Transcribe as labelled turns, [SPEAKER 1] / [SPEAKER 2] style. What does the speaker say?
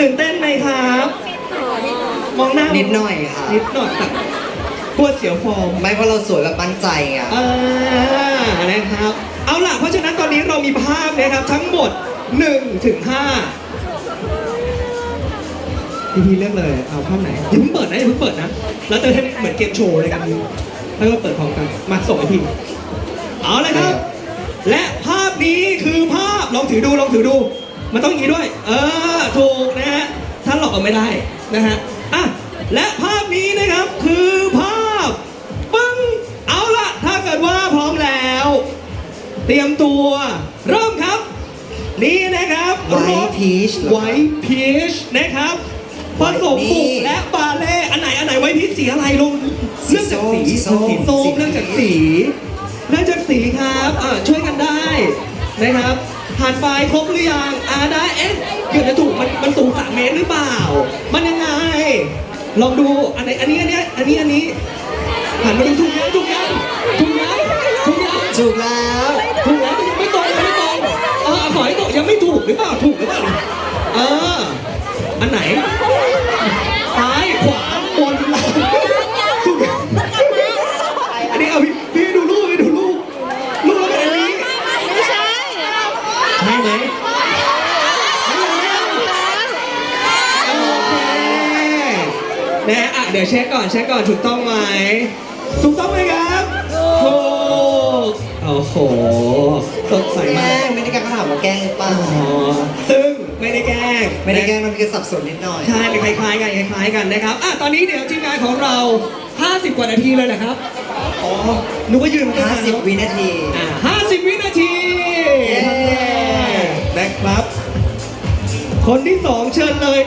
[SPEAKER 1] ตื่นเต้นไหมครับ มองหน้า
[SPEAKER 2] นิ
[SPEAKER 1] นิ
[SPEAKER 2] ดหน่อยค่ะ
[SPEAKER 1] นิดหน่อยแบบกลัวเสียวฟอร์ม
[SPEAKER 2] ไม่เพราะเราสวยแบบมั่นใจไง
[SPEAKER 1] อ่านะครับ เอาล่ะ เพราะฉะนั้นตอนนี้เรามีภาพนะครับทั้งหมด1ถึง5พี่พีเลือกเลยเอาภาพไหนอย่าเพิ่งเปิดนะอย่าเพิ่งเปิดนะแล้วจะให้เหมือนเกมโชว์เลยกันแล้วก็เปิดพร้อมกันมาส่งให้พี่เอาเลยครับ และภาพนี้คือภาพลองถือดูลองถือดู มันต้องอย่างนี้ด้วย เออ ถูกนะฮะถ้าหลอกเอาไม่ได้นะฮะ อะ และภาพนี้นะครับคือภาพปึ้งเอาล่ะถ้าเกิดว่าพร้อมแล้ว เตรียมตัว เริ่มครับ นี่นะครับ
[SPEAKER 2] White Peach เหรอ
[SPEAKER 1] ไวท์พีชนะครับผสมบุกและบาเล่อันไหนอันไหนไวท์พีชสีอะไรลงเรื่องจากสี
[SPEAKER 2] สีส้ม
[SPEAKER 1] สีส้ม
[SPEAKER 2] สี
[SPEAKER 1] เรื่องจากสีเรื่องจากสีครับอ่าช่วยกันได้นะครับ ผ่านไฟล์ครบหรือยังอ่าได้เอ๊ะเกือบจะถูกมันมันสูงสามเมตรหรือเปล่า มันยังไง ลองดูอันไหนอันนี้อันนี้อันนี้อันนี้หันมาดูถูกยังถูกยังถูกยังถูกยัง
[SPEAKER 2] ถูกแล้ว
[SPEAKER 1] ถูกแล้วแต่ยังไม่ตรงยังไม่ตรงเออขอให้ตรงยังไม่ถูกหรือเปล่าถูกหรือเปล่าเอออันไหนซ้ายขวาบนหลังถูกอันนี้เอาพี่พี่ดูรูปพี่ดูรูปรูปแล้วเป็นอันนี้
[SPEAKER 3] ไม่ใช่
[SPEAKER 1] ใช่ ไหมโอเคนะอะเดี๋ยวเช็คก่อนเช็คก่อนถูกต้องไหมถูกต้องไหมครับถูกโอ้โหสดใส
[SPEAKER 2] แก
[SPEAKER 1] มา
[SPEAKER 2] ล้
[SPEAKER 1] ก
[SPEAKER 2] งไม่ได้แกล้งเขาถามว่าแกล้งหรือเปล่า
[SPEAKER 1] อ๋อซึ่งไม่ได้แกล้ง
[SPEAKER 2] ไม่ได้แกล้งมันมีการสับสนนิดหน่อย
[SPEAKER 1] ใช่เป็นคล้ายๆกันคล้ายๆกันนะครับอะตอนนี้เดี๋ยวทีมงานของเรา 50 กว่านาทีเลยนะครับ อ๋อนึกว่ายืนมาตั้งนานแล้ว
[SPEAKER 2] 50วินาที
[SPEAKER 1] อ่า50 วินาที คนที่สองเชิญเลย